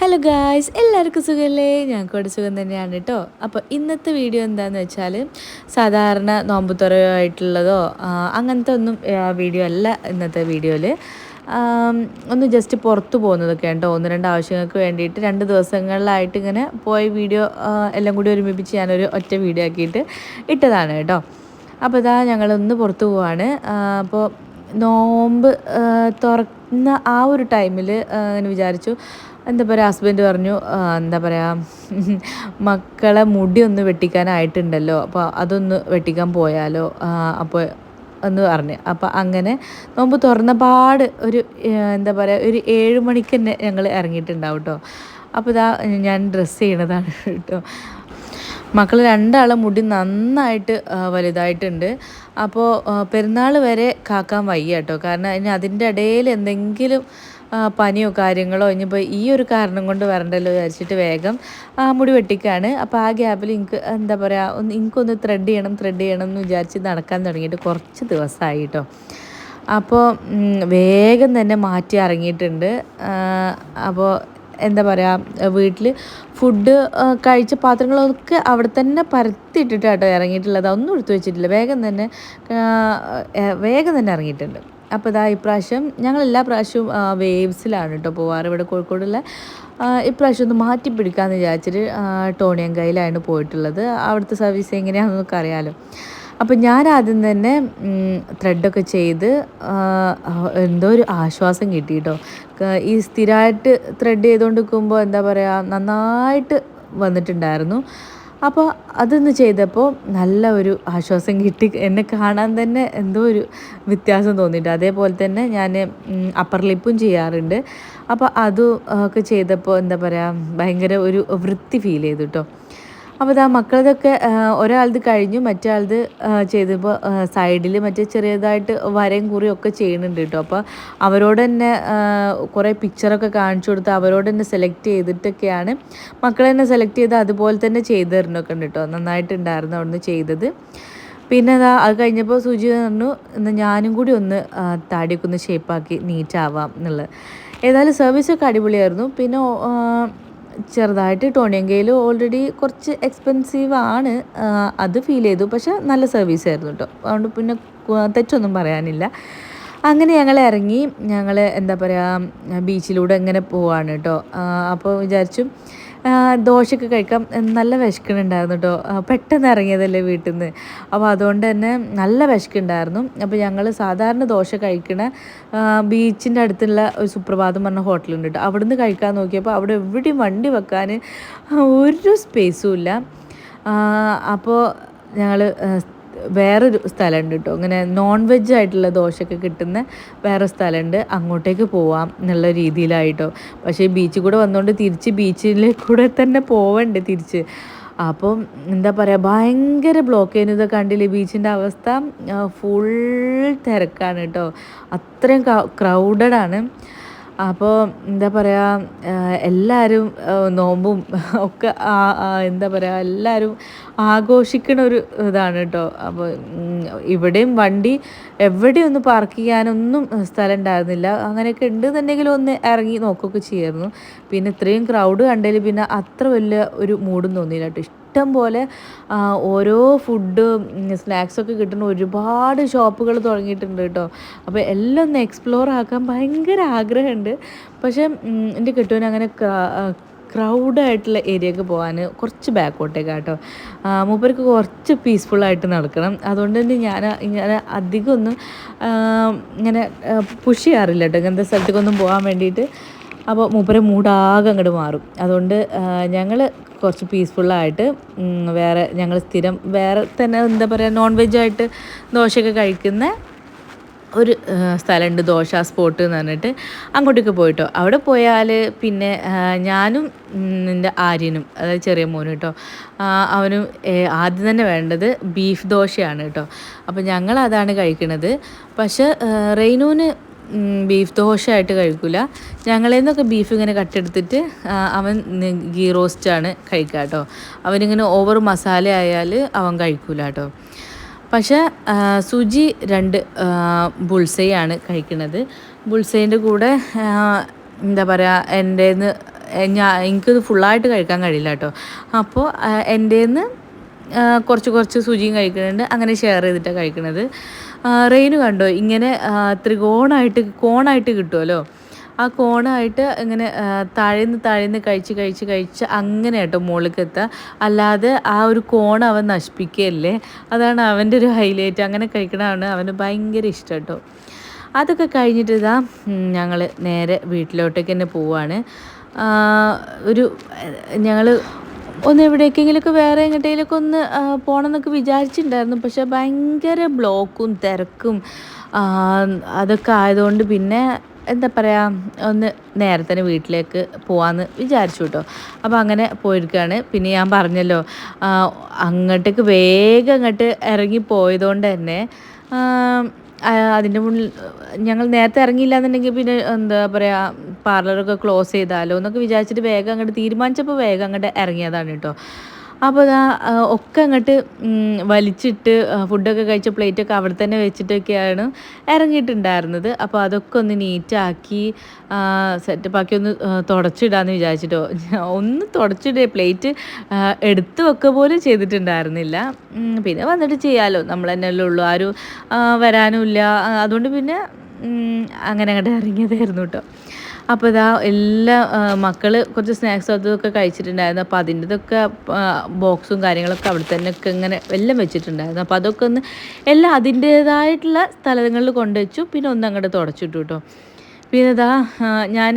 Hello guys എല്ലാവർക്കും സുഖമല്ലേ ഞങ്ങൾക്കോട് സുഖം തന്നെയാണ് കേട്ടോ. അപ്പോൾ ഇന്നത്തെ വീഡിയോ എന്താണെന്ന് വെച്ചാൽ സാധാരണ നോമ്പ് തുറയായിട്ടുള്ളതോ അങ്ങനത്തെ ഒന്നും വീഡിയോ അല്ല ഇന്നത്തെ വീഡിയോയിൽ ഒന്ന് ജസ്റ്റ് പുറത്ത് പോകുന്നതൊക്കെ കേട്ടോ. ഒന്ന് രണ്ട് ആവശ്യങ്ങൾക്ക് വേണ്ടിയിട്ട് രണ്ട് ദിവസങ്ങളിലായിട്ട് ഇങ്ങനെ പോയി വീഡിയോ എല്ലാം കൂടി ഒരുമിപ്പിച്ച് ഞാനൊരു ഒറ്റ വീഡിയോ ആക്കിയിട്ട് ഇട്ടതാണ് കേട്ടോ. അപ്പോൾ ഇതാ ഞങ്ങളൊന്ന് പുറത്ത് പോവാണ്. അപ്പോൾ നോമ്പ് തുറന്ന ആ ഒരു ടൈമിൽ അങ്ങനെ വിചാരിച്ചു. എന്താ പറയുക ഹസ്ബൻഡ് പറഞ്ഞു എന്താ പറയുക മക്കളെ മുടി ഒന്ന് വെട്ടിക്കാനായിട്ടുണ്ടല്ലോ അപ്പോൾ അതൊന്ന് വെട്ടിക്കാൻ പോയാലോ അപ്പോൾ എന്ന് പറഞ്ഞ്. അപ്പോൾ അങ്ങനെ നോമ്പ് തുറന്ന പാട് ഒരു എന്താ പറയുക ഒരു ഏഴ് മണിക്ക് തന്നെ ഞങ്ങൾ ഇറങ്ങിയിട്ടുണ്ടാവും കേട്ടോ അപ്പോൾ ഇതാ ഞാൻ ഡ്രസ്സ് ചെയ്യണതാണ് കേട്ടോ മക്കൾ രണ്ടാളെ മുടി നന്നായിട്ട് വലുതായിട്ടുണ്ട്. അപ്പോൾ പെരുന്നാൾ വരെ കാക്കാൻ വയ്യ കേട്ടോ. കാരണം ഇനി അതിന്റെ ഇടയിൽ എന്തെങ്കിലും പനിയോ കാര്യങ്ങളോ ഇനിയിപ്പോൾ ഈ ഒരു കാരണം കൊണ്ട് വരണ്ടല്ലോ വിചാരിച്ചിട്ട് വേഗം മുടി വെട്ടിക്കാണ്. അപ്പോൾ ആ ഗ്യാപ്പിൽ എനിക്ക് എന്താ പറയുക ഒന്ന് എനിക്കൊന്ന് ത്രെഡ് ചെയ്യണം ത്രെഡ് ചെയ്യണം എന്ന് വിചാരിച്ച് നടക്കാൻ തുടങ്ങിയിട്ട് കുറച്ച് ദിവസമായി കേട്ടോ. അപ്പോൾ വേഗം തന്നെ മാറ്റി ഇറങ്ങിയിട്ടുണ്ട്. അപ്പോൾ എന്താ പറയുക വീട്ടിൽ ഫുഡ് കഴിച്ച പാത്രങ്ങളൊക്കെ അവിടെ തന്നെ പരത്തിയിട്ടിട്ട് കേട്ടോ ഇറങ്ങിയിട്ടുള്ളത്. അതൊന്നും എടുത്തു വെച്ചിട്ടില്ല. വേഗം തന്നെ വേഗം തന്നെ ഇറങ്ങിയിട്ടുണ്ട്. അപ്പോൾ ഇതാ ഇപ്രാവശ്യം ഞങ്ങൾ എല്ലാ പ്രാവശ്യവും വേവ്സിലാണ് കേട്ടോ പോവാറ്. ഇവിടെ കോഴിക്കോടുള്ള ഇപ്രാവശ്യം ഒന്ന് മാറ്റി പിടിക്കാമെന്ന് വിചാരിച്ചിട്ട് ടോണിയങ്കയിലാണ് പോയിട്ടുള്ളത്. അവിടുത്തെ സർവീസ് എങ്ങനെയാണെന്നൊക്കെ അറിയാമല്ലോ അപ്പം ഞാൻ ആദ്യം തന്നെ ത്രെഡൊക്കെ ചെയ്ത് എന്തോ ഒരു ആശ്വാസം കിട്ടി കേട്ടോ ഈ സ്ഥിരമായിട്ട് ത്രെഡ് ചെയ്തുകൊണ്ട് നിൽക്കുമ്പോൾ എന്താ പറയുക നന്നായിട്ട് വന്നിട്ടുണ്ടായിരുന്നു. അപ്പോൾ അതൊന്ന് ചെയ്തപ്പോൾ നല്ല ഒരു ആശ്വാസം കിട്ടി. എന്നെ കാണാൻ തന്നെ എന്തോ ഒരു വ്യത്യാസം തോന്നിയിട്ട് അതേപോലെ തന്നെ ഞാൻ അപ്പർ ലിപ്പും ചെയ്യാറുണ്ട്. അപ്പോൾ അതും ഒക്കെ ചെയ്തപ്പോൾ എന്താ പറയുക ഭയങ്കര ഒരു വൃത്തി ഫീൽ ചെയ്തു കേട്ടോ അപ്പോൾ ഇതാ മക്കളതൊക്കെ ഒരാളത് കഴിഞ്ഞു മറ്റേ ചെയ്തപ്പോൾ സൈഡിൽ മറ്റേ ചെറിയതായിട്ട് വരയും കുറിയും ഒക്കെ ചെയ്യുന്നുണ്ട് കേട്ടോ അപ്പോൾ അവരോട് തന്നെ കുറേ പിക്ചറൊക്കെ കാണിച്ചു കൊടുത്ത് അവരോട് തന്നെ സെലക്ട് ചെയ്തിട്ടൊക്കെയാണ് മക്കളെ തന്നെ സെലക്ട് ചെയ്ത് അതുപോലെ തന്നെ ചെയ്ത് തരുന്നൊക്കെ ഉണ്ട് കേട്ടോ നന്നായിട്ടുണ്ടായിരുന്നു അവിടുന്ന് ചെയ്തത്. പിന്നെ അതാ അത് കഴിഞ്ഞപ്പോൾ സുജി പറഞ്ഞു എന്നാൽ ഞാനും കൂടി ഒന്ന് താടിയൊക്കെ ഒന്ന് ഷേപ്പാക്കി നീറ്റാവാം എന്നുള്ളത്. ഏതായാലും സർവീസൊക്കെ അടിപൊളിയായിരുന്നു. പിന്നെ ചെറുതായിട്ട് ടോണിയങ്കയിൽ ഓൾറെഡി കുറച്ച് എക്സ്പെൻസീവ് ആണ്. അത് ഫീൽ ചെയ്തു. പക്ഷെ നല്ല സർവീസ് ആയിരുന്നു കേട്ടോ അതുകൊണ്ട് പിന്നെ തെറ്റൊന്നും പറയാനില്ല. അങ്ങനെ ഞങ്ങൾ ഇറങ്ങി. ഞങ്ങൾ എന്താ പറയുക ബീച്ചിലൂടെ എങ്ങനെ പോവാണ് കേട്ടോ അപ്പോൾ വിചാരിച്ചു ദോശയൊക്കെ കഴിക്കാം നല്ല വിശക്കുന്നുണ്ടായിരുന്നു കേട്ടോ. പെട്ടെന്ന് ഇറങ്ങിയതല്ലേ വീട്ടിൽ നിന്ന് അപ്പോൾ അതുകൊണ്ട് തന്നെ നല്ല വിശക്കുണ്ടായിരുന്നു. അപ്പോൾ ഞങ്ങൾ സാധാരണ ദോശ കഴിക്കണ ബീച്ചിന്റെ അടുത്തുള്ള ഒരു സുപ്രഭാതം പറഞ്ഞ ഹോട്ടലുണ്ട് കേട്ടോ. അവിടുന്ന് കഴിക്കാൻ നോക്കിയപ്പോൾ അവിടെ എവിടെയും വണ്ടി വെക്കാൻ ഒരു സ്പേസും ഇല്ല. അപ്പോൾ ഞങ്ങൾ വേറൊരു സ്ഥലമുണ്ട് കേട്ടോ. അങ്ങനെ നോൺ വെജ് ആയിട്ടുള്ള ദോശയൊക്കെ കിട്ടുന്ന വേറെ സ്ഥലമുണ്ട്. അങ്ങോട്ടേക്ക് പോവാം എന്നുള്ള രീതിയിലായിട്ടോ. പക്ഷേ ബീച്ചിൽ കൂടെ വന്നുകൊണ്ട് തിരിച്ച് ബീച്ചിൽ കൂടെ തന്നെ പോവണ്ടേ തിരിച്ച്. അപ്പം എന്താ പറയുക ഭയങ്കര ബ്ലോക്ക് ചെയ്യുന്നത് കണ്ടില്ലേ ബീച്ചിന്റെ അവസ്ഥ? ഫുൾ തിരക്കാണ് കേട്ടോ. അത്രയും ക്രൗഡഡ് ആണ്. അപ്പോൾ എന്താ പറയുക എല്ലാവരും നോമ്പും ഒക്കെ എന്താ പറയുക എല്ലാവരും ആഘോഷിക്കണ ഒരു ഇതാണ് കേട്ടോ അപ്പോൾ ഇവിടെയും വണ്ടി എവിടെയൊന്നും പാർക്ക് ചെയ്യാനൊന്നും സ്ഥലം ഉണ്ടായിരുന്നില്ല. അങ്ങനെയൊക്കെ ഉണ്ടെന്നുണ്ടെങ്കിൽ ഒന്ന് ഇറങ്ങി നോക്കുകയൊക്കെ ചെയ്യായിരുന്നു. പിന്നെ ഇത്രയും ക്രൗഡ് കണ്ടതിൽ പിന്നെ അത്ര വലിയ ഒരു മൂഡും തോന്നിയില്ല കേട്ടോ ഇഷ്ടം പോലെ ഓരോ ഫുഡ് സ്നാക്സൊക്കെ കിട്ടുന്ന ഒരുപാട് ഷോപ്പുകൾ തുടങ്ങിയിട്ടുണ്ട് കേട്ടോ. അപ്പോൾ എല്ലാം ഒന്ന് എക്സ്പ്ലോർ ആക്കാൻ ഭയങ്കര ആഗ്രഹമുണ്ട്. പക്ഷേ എന്റെ കെട്ടുവിന് അങ്ങനെ ക്രൗഡായിട്ടുള്ള ഏരിയക്ക് പോകാൻ കുറച്ച് ബാക്കോട്ടേക്ക് കേട്ടോ. മൂപ്പർക്ക് കുറച്ച് പീസ്ഫുള്ളായിട്ട് നടക്കണം. അതുകൊണ്ട് തന്നെ ഞാൻ ഇങ്ങനെ അധികമൊന്നും ഇങ്ങനെ പുഷ് ചെയ്യാറില്ല കേട്ടോ. ഇങ്ങനത്തെ സ്ഥലത്തേക്കൊന്നും പോകാൻ വേണ്ടിയിട്ട്. അപ്പോൾ മൂപ്പരെ മൂടാകെ അങ്ങോട്ട് മാറും. അതുകൊണ്ട് ഞങ്ങൾ കുറച്ച് പീസ്ഫുള്ളായിട്ട് വേറെ ഞങ്ങൾ സ്ഥിരം വേറെ തന്നെ എന്താ പറയുക നോൺ വെജായിട്ട് ദോശയൊക്കെ കഴിക്കുന്ന ഒരു സ്ഥലമുണ്ട്. ദോശ സ്പോട്ട് എന്ന് പറഞ്ഞിട്ട് അങ്ങോട്ടേക്ക് പോയിട്ടോ. അവിടെ പോയാൽ പിന്നെ ഞാനും എന്റെ ആര്യനും അതായത് ചെറിയ മോനും കേട്ടോ അവനും ആദ്യം തന്നെ വേണ്ടത് ബീഫ് ദോശയാണ് കേട്ടോ അപ്പോൾ ഞങ്ങൾ അതാണ് കഴിക്കുന്നത് പക്ഷേ ഉം, ബീഫ് ദോശയായിട്ട് കഴിക്കില്ല ഞങ്ങളിൽ നിന്നൊക്കെ ബീഫ് ഇങ്ങനെ കട്ടെടുത്തിട്ട് അവൻ ഗീ റോസ്റ്റാണ് കഴിക്കുക കേട്ടോ അവനിങ്ങനെ ഓവർ മസാല ആയാൽ അവൻ കഴിക്കില്ല കേട്ടോ പക്ഷേ സുജി രണ്ട് ബുൾസൈയാണ് കഴിക്കുന്നത് ബുൾസൈന്റെ കൂടെ എന്താ പറയുക എന്റെ ഞാൻ എനിക്കത് ഫുള്ളായിട്ട് കഴിക്കാൻ കഴിയില്ല കേട്ടോ അപ്പോൾ എന്റേന്ന് കുറച്ച് കുറച്ച് സുജിയും കഴിക്കുന്നുണ്ട് അങ്ങനെ ഷെയർ ചെയ്തിട്ടാണ് കഴിക്കുന്നത് റെയിന് കണ്ടോ? ഇങ്ങനെ ആ, ത്രികോണായിട്ട് കോണായിട്ട് കിട്ടുമല്ലോ ആ കോണായിട്ട് ഇങ്ങനെ താഴ്ന്ന് താഴേന്ന് കഴിച്ച് കഴിച്ച് കഴിച്ച് അങ്ങനെ കേട്ടോ മുകളിലേക്ക് എത്തുക അല്ലാതെ ആ ഒരു കോൺ അവൻ നശിപ്പിക്കുകയല്ലേ? അതാണ് അവന്റെ ഒരു ഹൈലൈറ്റ്. അങ്ങനെ കഴിക്കണതാണ് അവന് ഭയങ്കര ഇഷ്ടം കേട്ടോ അതൊക്കെ കഴിഞ്ഞിട്ട് ഇതാ ഞങ്ങൾ നേരെ വീട്ടിലോട്ടേക്ക് തന്നെ പോവാണ്. ഒരു ഞങ്ങൾ ഒന്ന് എവിടേക്കെങ്കിലുമൊക്കെ വേറെ എങ്ങോട്ടേലൊക്കെ ഒന്ന് എന്നൊക്കെ വിചാരിച്ചിട്ടുണ്ടായിരുന്നു പക്ഷെ ഭയങ്കര ബ്ലോക്കും തിരക്കും അതൊക്കെ ആയതുകൊണ്ട് പിന്നെ എന്താ പറയുക ഒന്ന് നേരെ തന്നെ വീട്ടിലേക്ക് പോകാമെന്ന് വിചാരിച്ചു കേട്ടോ അപ്പോൾ അങ്ങനെ പോയിരിക്കുകയാണ് പിന്നെ ഞാൻ പറഞ്ഞല്ലോ അങ്ങോട്ടേക്ക് വേഗം അങ്ങോട്ട് ഇറങ്ങി പോയതുകൊണ്ട് തന്നെ അതിന്റെ മുന്നിൽ ഞങ്ങൾ നേരത്തെ ഇറങ്ങിയില്ല എന്നുണ്ടെങ്കിൽ പിന്നെ എന്താ പറയുക പാർലറൊക്കെ ക്ലോസ് ചെയ്താലോ എന്നൊക്കെ വിചാരിച്ചിട്ട് വേഗം അങ്ങോട്ട് തീരുമാനിച്ചപ്പോൾ വേഗം അങ്ങോട്ട് ഇറങ്ങിയതാണ് കേട്ടോ. അപ്പോൾ അതാ ഒക്കെ അങ്ങോട്ട് വലിച്ചിട്ട് ഫുഡൊക്കെ കഴിച്ച പ്ലേറ്റൊക്കെ അവിടെ തന്നെ വെച്ചിട്ടൊക്കെയാണ് ഇറങ്ങിയിട്ടുണ്ടായിരുന്നത്. അപ്പോൾ അതൊക്കെ ഒന്ന് നീറ്റാക്കി സെറ്റപ്പാക്കി ഒന്ന് തുടച്ചിടാമെന്ന് വിചാരിച്ചിട്ടോ. ഒന്ന് തുടച്ചിടേ പ്ലേറ്റ് എടുത്തു വെക്ക വെക്കുക പോലും ചെയ്തിട്ടുണ്ടായിരുന്നില്ല. പിന്നെ വന്നിട്ട് ചെയ്യാമല്ലോ നമ്മൾ തന്നെയല്ലേ ഉള്ളൂ. ആരും വരാനുമില്ല. അതുകൊണ്ട് പിന്നെ അങ്ങനെ അങ്ങോട്ട് ഇറങ്ങിയതായിരുന്നു കേട്ടോ അപ്പോൾ ഇതാ എല്ലാ മക്കൾ കുറച്ച് സ്നാക്സ് അതൊക്കെ കഴിച്ചിട്ടുണ്ടായിരുന്നു. അപ്പോൾ അതിന്റെതൊക്കെ ബോക്സും കാര്യങ്ങളൊക്കെ അവിടെ തന്നെ ഒക്കെ ഇങ്ങനെ എല്ലാം വെച്ചിട്ടുണ്ടായിരുന്നു. അപ്പോൾ അതൊക്കെ ഒന്ന് എല്ലാം അതിന്റേതായിട്ടുള്ള സ്ഥലങ്ങളിൽ കൊണ്ടുവച്ചു. പിന്നെ ഒന്ന് അങ്ങോട്ട് തുടച്ചിട്ടു കേട്ടോ പിന്നെ ഇതാ ഞാൻ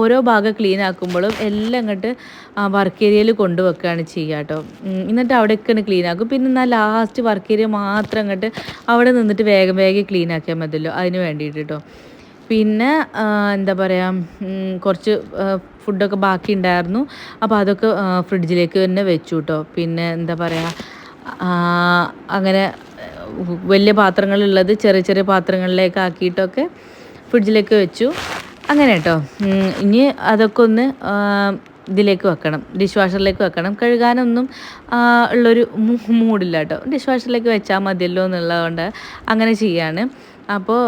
ഓരോ ഭാഗം ക്ലീൻ ആക്കുമ്പോഴും എല്ലാം അങ്ങോട്ട് വർക്ക് ഏരിയയിൽ കൊണ്ടുവെക്കുകയാണ് ചെയ്യുക കേട്ടോ എന്നിട്ട് അവിടെയൊക്കെയാണ് ക്ലീൻ ആക്കും. പിന്നെ എന്നാൽ ലാസ്റ്റ് വർക്ക് ഏരിയ മാത്രം അങ്ങോട്ട് അവിടെ നിന്നിട്ട് വേഗം വേഗം ക്ലീൻ ആക്കിയാൽ മതിയല്ലോ. അതിന് വേണ്ടിയിട്ട് കേട്ടോ പിന്നെ എന്താ പറയുക കുറച്ച് ഫുഡൊക്കെ ബാക്കി ഉണ്ടായിരുന്നു അപ്പോൾ അതൊക്കെ ഫ്രിഡ്ജിലേക്ക് തന്നെ വെച്ചു കേട്ടോ പിന്നെ എന്താ പറയുക അങ്ങനെ വലിയ പാത്രങ്ങളുള്ളത് ചെറിയ ചെറിയ പാത്രങ്ങളിലേക്ക് ആക്കിയിട്ടൊക്കെ ഫ്രിഡ്ജിലേക്ക് വെച്ചു. അങ്ങനെ കേട്ടോ ഇനി അതൊക്കെ ഒന്ന് ഇതിലേക്ക് വെക്കണം. ഡിഷ് വാഷറിലേക്ക് വെക്കണം. കഴുകാനൊന്നും ഉള്ളൊരു മൂടില്ല കേട്ടോ ഡിഷ് വാഷറിലേക്ക് വെച്ചാൽ മതിയല്ലോ എന്നുള്ളതുകൊണ്ട് അങ്ങനെ ചെയ്യാണ്. അപ്പോൾ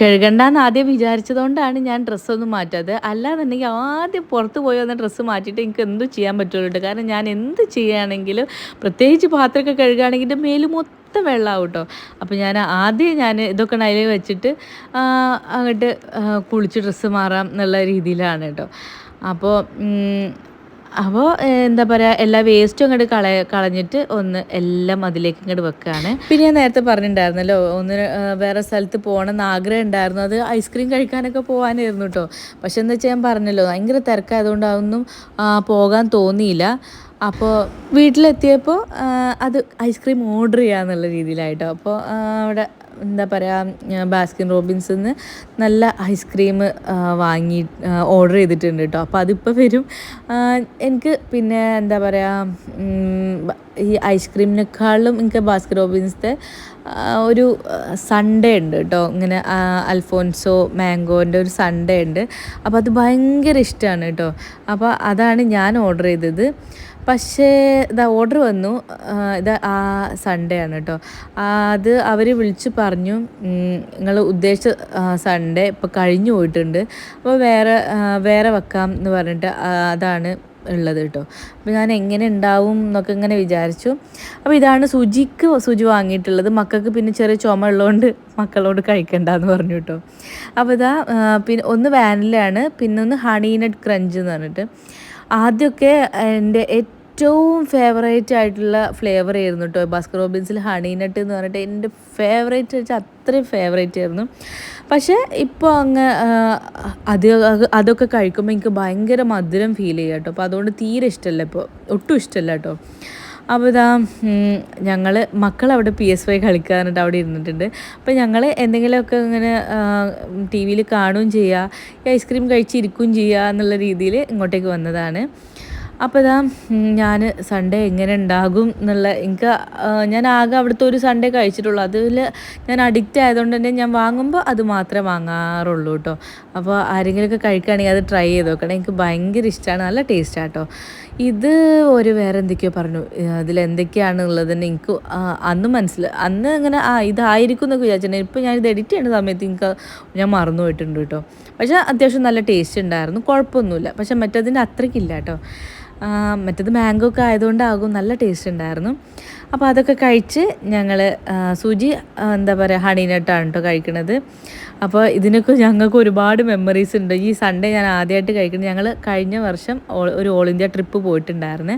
കഴുകണ്ടെന്ന് ആദ്യം വിചാരിച്ചതുകൊണ്ടാണ് ഞാൻ ഡ്രസ്സൊന്നും മാറ്റാത് അല്ലാന്നുണ്ടെങ്കിൽ ആദ്യം പുറത്ത് പോയി വന്ന ഡ്രസ്സ് മാറ്റിയിട്ട് എനിക്ക് എന്തും ചെയ്യാൻ പറ്റുള്ളൂ കാരണം ഞാൻ എന്ത് ചെയ്യുകയാണെങ്കിലും പ്രത്യേകിച്ച് പാത്രമൊക്കെ കഴുകുകയാണെങ്കിൽ എന്റെ മേൽ മൊത്തം വെള്ളമാവും കേട്ടോ. അപ്പോൾ ഞാൻ ആദ്യം ഞാൻ ഇതൊക്കെ അതിൽ വെച്ചിട്ട് അങ്ങോട്ട് കുളിച്ച് ഡ്രസ്സ് മാറാം എന്നുള്ള രീതിയിലാണ് കേട്ടോ. അപ്പോൾ അപ്പോൾ എന്താ പറയുക എല്ലാ വേസ്റ്റും അങ്ങോട്ട് കള കളഞ്ഞിട്ട് ഒന്ന് എല്ലാം അതിലേക്ക് ഇങ്ങോട്ട് വെക്കുകയാണ് പിന്നെ ഞാൻ നേരത്തെ പറഞ്ഞിട്ടുണ്ടായിരുന്നല്ലോ ഒന്ന് വേറെ സ്ഥലത്ത് പോകണം എന്ന് ആഗ്രഹം ഉണ്ടായിരുന്നു. അത് ഐസ്ക്രീം കഴിക്കാനൊക്കെ പോകാനായിരുന്നു കേട്ടോ പക്ഷെ എന്താ വെച്ചാൽ ഞാൻ പറഞ്ഞല്ലോ ഭയങ്കര തിരക്കായതുകൊണ്ട് അതൊന്നും പോകാൻ തോന്നിയില്ല. അപ്പോൾ വീട്ടിലെത്തിയപ്പോൾ അത് ഐസ്ക്രീം ഓർഡർ ചെയ്യാന്നുള്ള രീതിയിലായിട്ടോ. അപ്പോൾ അവിടെ എന്താ പറയുക ബാസ്കിൻ റോബിൻസിൽ നിന്ന് നല്ല ഐസ്ക്രീം വാങ്ങി ഓർഡർ ചെയ്തിട്ടുണ്ട് കേട്ടോ അപ്പോൾ അതിപ്പോൾ വരും. എനിക്ക് പിന്നെ എന്താ പറയുക ഈ ഐസ്ക്രീമിനേക്കാളും എനിക്ക് ബാസ്കിൻ റോബിൻസിന്റെ ഒരു സൺഡേ ഉണ്ട് കേട്ടോ ഇങ്ങനെ അൽഫോൻസോ മാംഗോന്റെ ഒരു സൺഡേ ഉണ്ട്. അപ്പോൾ അത് ഭയങ്കര ഇഷ്ടമാണ് കേട്ടോ അപ്പോൾ അതാണ് ഞാൻ ഓർഡർ ചെയ്തത്. പക്ഷേ ഇതാ ഓർഡർ വന്നു. ഇത് ആ സൺഡേ ആണ് കേട്ടോ അത് അവർ വിളിച്ച് പറഞ്ഞു നിങ്ങൾ ഉദ്ദേശിച്ച സൺഡേ ഇപ്പോൾ കഴിഞ്ഞു പോയിട്ടുണ്ട്. അപ്പോൾ വേറെ വേറെ വെക്കാം എന്ന് പറഞ്ഞിട്ട് അതാണ് ഉള്ളത് കേട്ടോ അപ്പോൾ ഞാൻ എങ്ങനെ ഉണ്ടാവും എന്നൊക്കെ ഇങ്ങനെ വിചാരിച്ചു. അപ്പോൾ ഇതാണ് സുജിക്ക് സുജി വാങ്ങിയിട്ടുള്ളത്. മക്കൾക്ക് പിന്നെ ചെറിയ ചുമ ഉള്ളതുകൊണ്ട് മക്കളോട് കഴിക്കണ്ടെന്ന് പറഞ്ഞു കേട്ടോ അപ്പോൾ ഇതാ പിന്നെ ഒന്ന് വാനിലാണ് പിന്നെ ഒന്ന് ഹണി നട്ട് ക്രഞ്ച് എന്ന് പറഞ്ഞിട്ട്. ആദ്യമൊക്കെ എന്റെ ഏറ്റവും ഫേവറേറ്റ് ആയിട്ടുള്ള ഫ്ലേവർ ആയിരുന്നു കേട്ടോ ബാസ്കർ റോബിൻസിൽ ഹണി നട്ട് എന്ന് പറഞ്ഞിട്ട് എന്റെ ഫേവറേറ്റ് വെച്ചാൽ അത്രയും ഫേവറേറ്റ് ആയിരുന്നു. പക്ഷേ ഇപ്പോൾ അങ്ങ് അത് അതൊക്കെ കഴിക്കുമ്പോൾ എനിക്ക് ഭയങ്കര മധുരം ഫീൽ ചെയ്യാം കേട്ടോ അപ്പോൾ അതുകൊണ്ട് തീരെ ഇഷ്ടമല്ല ഇപ്പോൾ ഒട്ടും ഇഷ്ടമല്ല കേട്ടോ അപ്പോൾ ഇതാ ഞങ്ങൾ മക്കൾ അവിടെ പി എസ് വൈ കളിക്കാറുണ്ട് അവിടെ ഇരുന്നിട്ടുണ്ട്. അപ്പോൾ ഞങ്ങൾ എന്തെങ്കിലുമൊക്കെ ഇങ്ങനെ ടി വിയിൽ കാണുകയും ചെയ്യുക ഐസ്ക്രീം കഴിച്ചിരിക്കുകയും ചെയ്യുക എന്നുള്ള രീതിയിൽ ഇങ്ങോട്ടേക്ക് വന്നതാണ്. അപ്പോൾ ഇതാ ഞാൻ സൺഡേ എങ്ങനെ ഉണ്ടാകും എന്നുള്ള എനിക്ക് ഞാൻ ആകെ അവിടുത്തെ ഒരു സൺഡേ കഴിച്ചിട്ടുള്ളൂ. അതിൽ ഞാൻ അഡിക്റ്റ് ആയതുകൊണ്ട് തന്നെ ഞാൻ വാങ്ങുമ്പോൾ അത് മാത്രമേ വാങ്ങാറുള്ളൂ കേട്ടോ അപ്പോൾ ആരെങ്കിലുമൊക്കെ കഴിക്കുകയാണെങ്കിൽ അത് ട്രൈ ചെയ്ത് നോക്കണം. എനിക്ക് ഭയങ്കര ഇഷ്ടമാണ് നല്ല ടേസ്റ്റാണ് കേട്ടോ ഇത് ഒരു വേറെ എന്തൊക്കെയോ പറഞ്ഞു. അതിൽ എന്തൊക്കെയാണുള്ളതെന്ന് എനിക്ക് അന്ന് മനസ്സിലായി അന്ന് അങ്ങനെ ആ ഇതായിരിക്കും എന്നൊക്കെ വിചാരിച്ചിട്ടുണ്ടെങ്കിൽ ഇപ്പോൾ ഞാനിത് എഡിറ്റ് ചെയ്യുന്ന സമയത്ത് എനിക്ക് ഞാൻ മറന്നു പോയിട്ടുണ്ട് കേട്ടോ പക്ഷേ അത്യാവശ്യം നല്ല ടേസ്റ്റ് ഉണ്ടായിരുന്നു. കുഴപ്പമൊന്നുമില്ല. പക്ഷേ മറ്റതിന്റെ അത്രയ്ക്കില്ല കേട്ടോ മറ്റത് മാംഗോ ഒക്കെ ആയതുകൊണ്ടാകും നല്ല ടേസ്റ്റ് ഉണ്ടായിരുന്നു. അപ്പോൾ അതൊക്കെ കഴിച്ച് ഞങ്ങൾ സുജി എന്താ പറയുക ഹണിനട്ടാണ് കേട്ടോ കഴിക്കണത്. അപ്പോൾ ഇതിനൊക്കെ ഞങ്ങൾക്ക് ഒരുപാട് മെമ്മറീസ് ഉണ്ട്. ഈ സൺഡേ ഞാൻ ആദ്യമായിട്ട് കഴിക്കുന്നത് ഞങ്ങൾ കഴിഞ്ഞ വർഷം ഒരു ഓൾ ഇന്ത്യ ട്രിപ്പ് പോയിട്ടുണ്ടായിരുന്നു.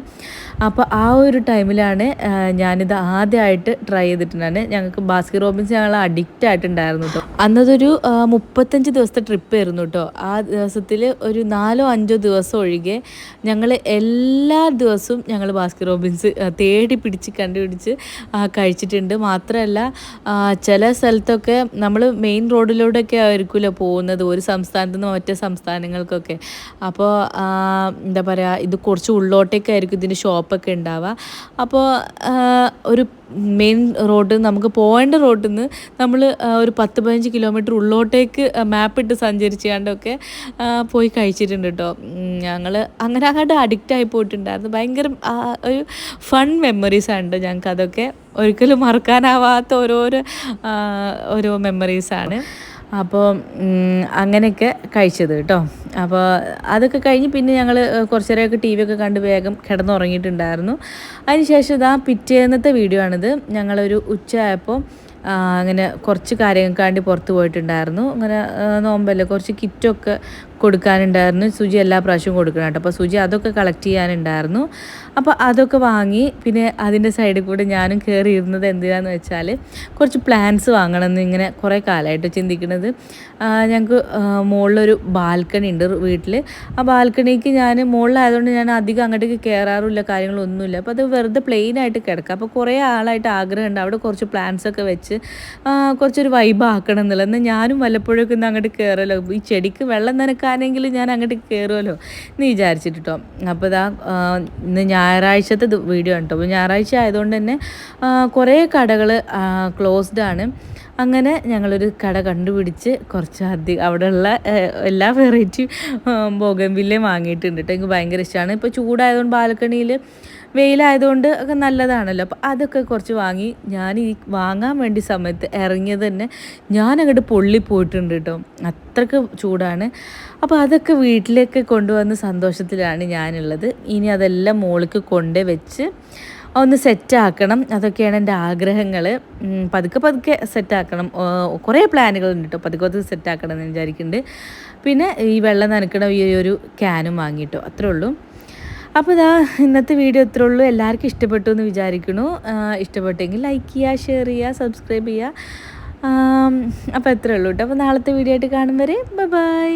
അപ്പോൾ ആ ഒരു ടൈമിലാണ് ഞാനിത് ആദ്യമായിട്ട് ട്രൈ ചെയ്തിട്ടുണ്ടായിരുന്നു. ഞങ്ങൾക്ക് ബാസ്കി റോബിൻസ് ഞങ്ങൾ അഡിക്റ്റ് ആയിട്ടുണ്ടായിരുന്നു കേട്ടോ അന്നതൊരു മുപ്പത്തഞ്ച് ദിവസത്തെ ട്രിപ്പ് ആയിരുന്നു കേട്ടോ ആ ദിവസത്തിൽ ഒരു നാലോ അഞ്ചോ ദിവസം ഒഴികെ ഞങ്ങൾ എല്ലാ ദിവസവും ഞങ്ങൾ ബാസ്കി റോബിൻസ് തേടി പിടിച്ച് കണ്ടുപിടിച്ച് കഴിച്ചിട്ടുണ്ട്. മാത്രമല്ല ചില സ്ഥലത്തൊക്കെ നമ്മൾ മെയിൻ റോഡിലൂടെയൊക്കെ ആയിരിക്കുമല്ലോ പോകുന്നത്. ഒരു സംസ്ഥാനത്ത് നിന്ന് മറ്റേ സംസ്ഥാനങ്ങൾക്കൊക്കെ. അപ്പോൾ എന്താ പറയുക ഇത് കുറച്ച് ഉള്ളോട്ടേക്കായിരിക്കും ഇതിന്റെ ഷോപ്പൊക്കെ ഉണ്ടാവുക. അപ്പോൾ ഒരു മെയിൻ റോഡ് നമുക്ക് പോകേണ്ട റോഡിൽ നിന്ന് നമ്മൾ ഒരു പത്ത് പതിനഞ്ച് കിലോമീറ്റർ ഉള്ളോട്ടേക്ക് മാപ്പ് ഇട്ട് സഞ്ചരിച്ചാണ്ടൊക്കെ പോയി കഴിച്ചിട്ടുണ്ട് കേട്ടോ ഞങ്ങൾ അങ്ങനെ അങ്ങോട്ട് അഡിക്റ്റ് ആയി പോയിട്ടുണ്ടായിരുന്നു. ഭയങ്കര ഒരു ഫൺ മെമ്മറീസ് ആണ് ഞങ്ങൾക്ക് അതൊക്കെ. ഒരിക്കലും മറക്കാനാവാത്ത ഓരോരോ ഓരോ മെമ്മറീസാണ് അപ്പോൾ അങ്ങനെയൊക്കെ കഴിച്ചത് കേട്ടോ. അപ്പോൾ അതൊക്കെ കഴിഞ്ഞ് പിന്നെ ഞങ്ങൾ കുറച്ച് നേരമൊക്കെ ടി വി ഒക്കെ കണ്ട് വേഗം കിടന്നുറങ്ങിയിട്ടുണ്ടായിരുന്നു. അതിനുശേഷം ഇതാ പിറ്റേന്നത്തെ വീഡിയോ ആണിത്. ഞങ്ങളൊരു ഉച്ചയായപ്പോൾ അങ്ങനെ കുറച്ച് കാര്യങ്ങൾക്ക് വേണ്ടി പുറത്ത് പോയിട്ടുണ്ടായിരുന്നു. അങ്ങനെ നോമ്പല്ലേ കുറച്ച് കിറ്റൊക്കെ കൊടുക്കാനുണ്ടായിരുന്നു. സുജി എല്ലാ പ്രാവശ്യവും കൊടുക്കണം കേട്ടോ. അപ്പോൾ സുജി അതൊക്കെ കളക്ട് ചെയ്യാനുണ്ടായിരുന്നു. അപ്പോൾ അതൊക്കെ വാങ്ങി പിന്നെ അതിന്റെ സൈഡിൽ കൂടെ ഞാനും കയറിയിരുന്നത് എന്തിനാന്ന് വെച്ചാൽ കുറച്ച് പ്ലാന്റ്സ് വാങ്ങണമെന്ന് ഇങ്ങനെ കുറേ കാലമായിട്ട് ചിന്തിക്കുന്നത്. ഞങ്ങൾക്ക് മുകളിലൊരു ബാൽക്കണി ഉണ്ട് വീട്ടിൽ. ആ ബാൽക്കണിക്ക് ഞാൻ മുകളിലായതുകൊണ്ട് ഞാൻ അധികം അങ്ങോട്ടേക്ക് കയറാറില്ല കാര്യങ്ങളൊന്നുമില്ല. അപ്പോൾ അത് വെറുതെ പ്ലെയിൻ ആയിട്ട് കിടക്കുക അപ്പോൾ കുറേ ആളായിട്ട് ആഗ്രഹമുണ്ട് അവിടെ കുറച്ച് പ്ലാന്റ്സ് ഒക്കെ വെച്ച് കുറച്ചൊരു വൈബാക്കണം എന്നുള്ളത്. എന്നാൽ ഞാനും വല്ലപ്പോഴൊക്കെ ഒന്ന് അങ്ങോട്ട് കയറല്ലോ ഈ ചെടിക്ക് വെള്ളം നനക്കാനെങ്കിലും ഞാൻ അങ്ങോട്ട് കയറുമല്ലോ എന്ന് വിചാരിച്ചിട്ട് കേട്ടോ അപ്പോൾ ഇതാ ഇന്ന് ഞായറാഴ്ചത്തെ വീഡിയോ ആണ് കേട്ടോ അപ്പോൾ ഞായറാഴ്ച ആയതുകൊണ്ട് തന്നെ കുറേ കടകൾ ക്ലോസ്ഡ് ആണ്. അങ്ങനെ ഞങ്ങളൊരു കട കണ്ടുപിടിച്ച് കുറച്ച് അധികം അവിടെയുള്ള എല്ലാ വെറൈറ്റി ബോഗംബില്ലേ വാങ്ങിയിട്ടുണ്ട് കേട്ടോ എനിക്ക് ഭയങ്കര ഇഷ്ടമാണ് ഇപ്പോൾ ചൂടായതുകൊണ്ട് ബാൽക്കണിയിൽ വെയിലായതുകൊണ്ട് ഒക്കെ നല്ലതാണല്ലോ. അപ്പോൾ അതൊക്കെ കുറച്ച് വാങ്ങി ഞാൻ ഈ വാങ്ങാൻ വേണ്ടി സമയത്ത് ഇറങ്ങിയത് തന്നെ ഞാനങ്ങോട്ട് പൊള്ളിപ്പോയിട്ടുണ്ട് പൊള്ളി പോയിട്ടുണ്ട് കേട്ടോ. അത്രയ്ക്ക് ചൂടാണ്. അപ്പോൾ അതൊക്കെ വീട്ടിലേക്ക് കൊണ്ടുവന്ന സന്തോഷത്തിലാണ് ഞാനുള്ളത്. ഇനി അതെല്ലാം മോൾക്ക് കൊണ്ടേ വെച്ച് ഒന്ന് സെറ്റാക്കണം അതൊക്കെയാണ് എന്റെ ആഗ്രഹങ്ങൾ പതുക്കെ പതുക്കെ സെറ്റാക്കണം കുറേ പ്ലാനുകളുണ്ട് കേട്ടോ. പതുക്കെ പതുക്കെ സെറ്റാക്കണം എന്ന് വിചാരിക്കുന്നുണ്ട് പിന്നെ ഈ വെള്ളം നനക്കണ ഈ ഒരു ക്യാനും വാങ്ങിയിട്ടോ അത്രേ ഉള്ളൂ. അപ്പോൾ ഇതാ ഇന്നത്തെ വീഡിയോ ഇത്രേ ഉള്ളൂ. എല്ലാവർക്കും ഇഷ്ടപ്പെട്ടു എന്ന് വിചാരിക്കുന്നു. ഇഷ്ടപ്പെട്ടെങ്കിൽ ലൈക്ക് ചെയ്യുക ഷെയർ ചെയ്യുക സബ്സ്ക്രൈബ് ചെയ്യുക. അപ്പോൾ എത്രയേ ഉള്ളൂ കേട്ടോ. അപ്പോൾ നാളത്തെ വീഡിയോ ആയിട്ട് കാണും വരെ. ബൈ